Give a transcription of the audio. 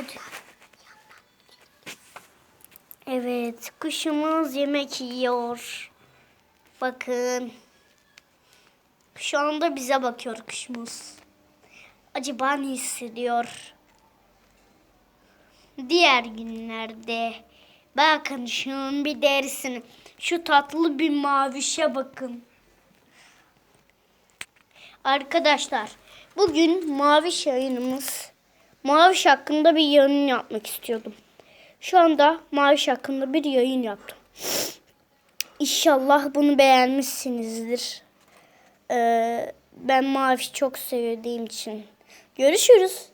Evet. Evet, kuşumuz yemek yiyor. Bakın. Şu anda bize bakıyor kuşumuz. Acaba ne hissediyor? Diğer günlerde bakın şunun bir derisini. Şu tatlı bir mavişe bakın. Arkadaşlar bugün Maviş yayınımız. Maviş hakkında bir yayın yapmak istiyordum. Şu anda Maviş hakkında bir yayın yaptım. İnşallah bunu beğenmişsinizdir. Ee, ben Maviş çok sevdiğim için. Görüşürüz.